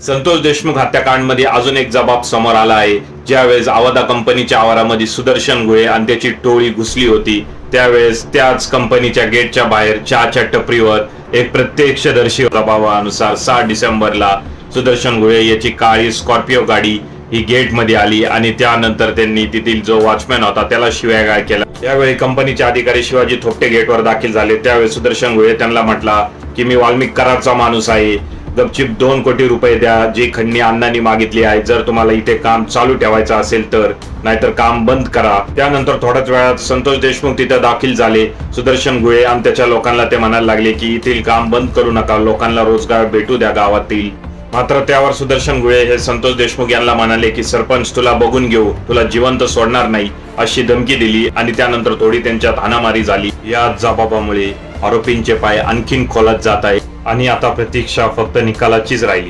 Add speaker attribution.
Speaker 1: संतोष देशमुख हत्याकांडमध्ये अजून एक जबाब समोर आला आहे. ज्यावेळेस आवादा कंपनीच्या आवारामध्ये सुदर्शन गुळे आणि त्याची टोळी घुसली होती त्यावेळेस त्याच कंपनीच्या गेटच्या बाहेर चहाच्या टपरीवर एक प्रत्यक्षदर्शी प्रभावानुसार सहा डिसेंबरला सुदर्शन गुळे याची काळी स्कॉर्पिओ गाडी ही गेटमध्ये आली आणि त्यानंतर त्यांनी तेथील जो वॉचमॅन होता त्याला शिवायगाळ केला. त्यावेळी कंपनीचे अधिकारी शिवाजी थोपटे गेटवर दाखल झाले. त्यावेळी सुदर्शन गुळे त्यांना म्हटला की मी वाल्मिक करारचा माणूस आहे. गपचिप दोन कोटी रुपये द्या जी खंडणी अण्णांनी मागितली आहे. जर तुम्हाला इथे काम चालू ठेवायचं असेल तर नाहीतर काम बंद करा. त्यानंतर थोड्याच वेळात संतोष देशमुख तिथे दाखल झाले. सुदर्शन गुळे आणि त्याच्या लोकांना ते म्हणायला लागले की येथील काम बंद करू नका. लोकांना रोजगार भेटू द्या गावातील. मात्र त्यावर सुदर्शन गुळे हे संतोष देशमुख यांना म्हणाले की सरपंच तुला बघून घेऊ. तुला जिवंत सोडणार नाही. अशी धमकी दिली आणि त्यानंतर थोडी त्यांच्यात हाणामारी झाली. या जबाबामुळे आरोपींचे पाय आणखीन खोलात जात आहे Ani a ta pe Tiksha făptă Cizraili.